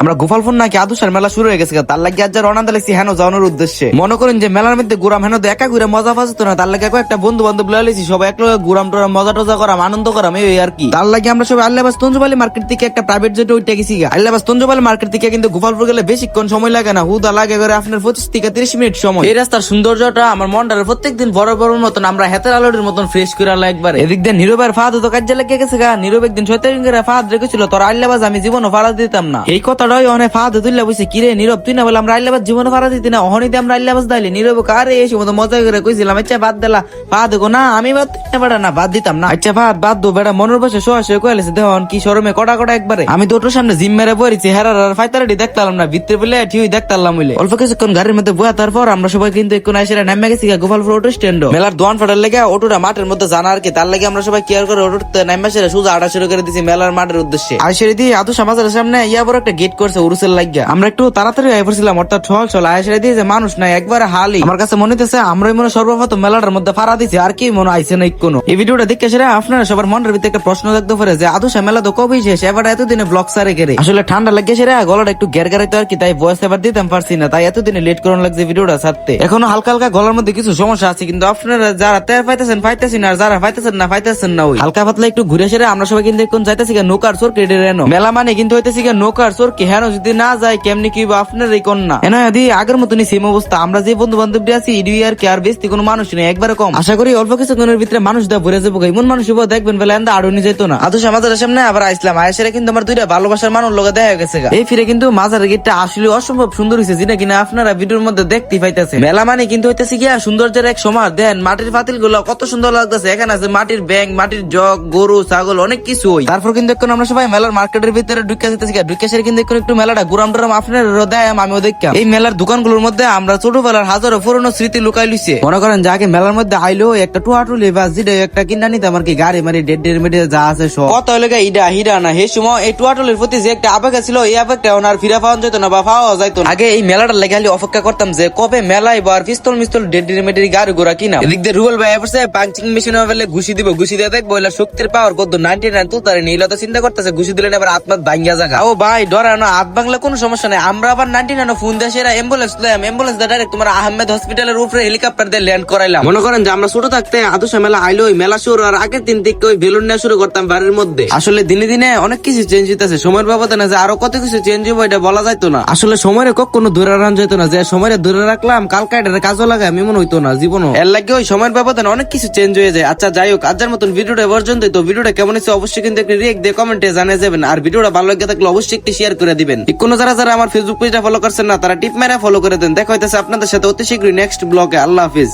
আমরা গোপালপুর নাকি আদুসার মেলা শুরু হয়ে গেছে তার লাগে আজ রওনা দিলাইছি হেন যাওয়ানোর উদ্দেশ্যে। মনে করেন যে মেলার মধ্যে ঘুরাম হেন একা ঘুরে মজা ফাজতো না। তার লাগে একটা বন্ধু বান্ধব লাইছি সবাই এক লগে ঘুরাম টোরাম, মজা টজা করাম, আনন্দ করাম, এই আর কি। তার লাগে আমরা সবাই আল্লাহবাস তঞ্জবালি মার্কেট থেকে একটা প্রাইভেট জেটে উঠে গেছি গা। আল্লাহবাস তঞ্জবালি মার্কেট থেকে কিন্তু গোপালপুর গেলে বেশিক্ষণ সময় লাগে না। হুদা লাগে করে আপনার পঁচিশ থেকে তিরিশ মিনিট সময়। এই রাস্তার সৌন্দর্যটা আমার মনটার প্রত্যেকদিন বড় বড় মতন, আমরা হেতের আলোর মতন ফ্রেশ করে আল্লাহ একবার। এদিক দিয়ে নীরবের ফাদ তো কাজে লেগে গেছে গা। নীরব একদিন সত্যি করে ফাদ রেখেছিল, তোর আল্লাহবাজ আমি জীবনও ফাড়া দিতাম না। এই বলে না? অহনিতে আমরা নীরব মতো করে আচ্ছা বাদ না, আমি বাদ পারা না বাদ দিতাম না। আচ্ছা বাদ বেড়া, মনের বসে শোয়া কি শরমে কটা কটা একবারে? আমি তো সামনে জিম মেরে পড়েছি হেরার আর ফাইতারাটি দেখতাম না, ভিতরে বলে ঠিক দেখতাম হইলে অল্প কিছুক্ষণ গাড়ির মধ্যে বয়া তারপর আমরা সবাই কিন্তু নেমে গেছি গোপালপুর অটো স্ট্যান্ড মেলার দোয়ান ফাটার লেগে অটোটা মাঠের মধ্যে জানা আর কি, তার লাগে আমরা সবাই কেয়ার করে অটোতে নেমে সেরে সোজা আটা শুরু করে দিছি মেলার মাঠের উদ্দেশ্যে। আর সেরে দিয়ে আদু সামনে, ইয়া বড় একটা করছে উরুসের লাগিয়া আমরা একটু তাড়াতাড়ি আই পড়ছিলাম, অর্থাৎ ছল ছল আয় সেরে দিয়ে যে মানুষ নাই, একবারে হালি। আমার কাছে মনে হইতেছে, আমরাই মনে সর্বপ্রথম মেলাটার মধ্যে ফাড়া দিছি, আর কি মনে আইছে না কোনো এই ভিডিওটা দেখে সেরে আপনারা সবার মনের ভিতরে একটা প্রশ্ন থাকতে পারে যে আদুসা মেলা তো কবেই শেষ? এবার এতদিনে ব্লগ সারে গেরে। আসলে ঠান্ডা লাগে সেরে, গলাটা একটু গের গেরাইতো আর কি, তাই ভয়েস এবার দিতাম পারছি না, তাই এতদিনে লেট করুন লাগছে ভিডিওটা ছাড়তে। এখনও হালকা হালকা গলার মধ্যে কিছু সমস্যা আছে, কিন্তু আপনারা যারা তের পাইতেছেন পাইতেছেন আর যারা পাইতেছেন না পাইতেছেন না ওই। হালকা পাতলা একটু ঘুরে সেরে, আমরা সবাই কিন্তু এখন যাইতেছি নৌকার চোর কেটে রেনো মেলা মানে কিন্তু হইতেছি নৌকার চোর কি যদি না যায়, কেমনি কি আপনার এই কন্যা? এন আদি, আগের মতনই সেম অবস্থা। আমরা যে বন্ধু বান্ধব আছি, ইডি আর কি আর বেশি কোনো মানুষ নেই, একবারে কম। আশা করি অল্প কিছুক্ষণের ভিতরে মানুষ দা ভরে যাব এমন মানুষ দেখবেন বেলা এন্দা আড়ো নিয়ে যেত না। আদর্শ আমাদের সামনে আবার আইসলাম। আয়সেরা কিন্তু আমার দুইটা ভালোবাসার মানুষ লোক দেখা গেছে এই ফিরে কিন্তু মাজার গেটটা আসলে অসম্ভব সুন্দর হয়েছে যেটা কিনা আপনারা ভিডিওর মধ্যে দেখতে পাইতেছে মেলা মানে কিন্তু হইতেছে গিয়া সৌন্দর্যের এক সমার দেন মাটির পাতিলগুলো কত সুন্দর লাগতেছে। এখানে আছে মাটির ব্যাং মাটির জগ, গরু, ছাগল, অনেক কিছু তারপর কিন্তু এখন আমরা সবাই মেলার মার্কেটের ভিতরে ঢুকে যেতেছি। ঢুকে কিন্তু এখন একটু মেলাটা গুরাম টুরাম আপনার দেয় আমিও দেখলাম এই মেলার দোকানগুলোর মধ্যে আমরা ছোটবেলার হাজারো পুরনো স্মৃতি লুকাই লুইছে। মনে করেন যাকে মেলার মধ্যে আইলো, একটা টুয়াটুলি বা যেটা একটা কিনা নিতে আমার কি গাড়ি মানে ডেড ডেড মেডে যা আছে সব। কত হলে গা ইডা, হিডা না, হে সময় এই টুয়াটুলির প্রতি যে একটা আবেগ ছিল এই আবেগটা ওনার ফিরা পাওয়া যেত না বা পাওয়া যাইতো আগে এই মেলাটা লেগে খালি অপেক্ষা করতাম যে কবে মেলায় বা পিস্তল মিস্তল ডেড ডেড মেডের গাড়ি ঘোড়া কিনা। এদিক দিয়ে রুবেল ভাই এসে পাঞ্চিং মেশিন ফেলে ঘুষি দিব, ঘুষি দিয়ে দেখব শক্তির পাওয়ার কত। নাইনটি নাইন তুলতারে নিল তো চিন্তা করতেছে, ঘুষি দিলেন এবার আত্মাত ভাঙ্গিয়া জায়গা ও ভাই ডরানো হাত বাংলা কোনো সমস্যা নেই। আমরা আবার নাইনটি নাইন ফোন দিয়ে সেরা অ্যাম্বুলেন্স দিলাম অ্যাম্বুলেন্স দিয়ে ডাইরেক্ট তোমার আহমেদ হসপিটালের উপরে হেলিকপ্টার দিয়ে ল্যান্ড করাইলাম। মনে করেন যে আমরা ছোট থাকতে আদর্শ মেলা আইলো ওই মেলা শুরু আর আগের দিন থেকে ওই বেলুন নেওয়া শুরু করতাম বাড়ির মধ্যে। আসলে দিনে দিনে অনেক কিছু চেঞ্জ হইতেছে। সময়ের বাবদে না যে আরও কত কিছু চেঞ্জ হইব এটা বলা যাইতো না। আসলে সময়ের কখনো ধরে রান যেত না। যে সময়ের ধরে রাখলাম কালকা এটার কাজও লাগে আমি মনে হইতো না জীবনও। এর লাগে ওই সময়ের বাবদে না অনেক কিছু চেঞ্জ হয়ে যায়। আচ্ছা যাই হোক আজকের মতন ভিডিওটা পর্যন্ত তো ভিডিওটা কেমন হয়েছে অবশ্যই কিন্তু একটি রিয়েক্ট দিয়ে কমেন্টে জানিয়ে যাবেন। আর ভিডিওটা ভালো লাগে থাকলে অবশ্যই একটি শেয়ার করে দিবেন। কোনো যারা যারা আমার ফেসবুক পেজটা ফলো করছেন না, তারা টিপ মেরা ফলো করে দেন। দেখা হইতেছে আপনাদের সাথে অতি শীঘ্রই নেক্সট ব্লগে আল্লাহ হাফিজ।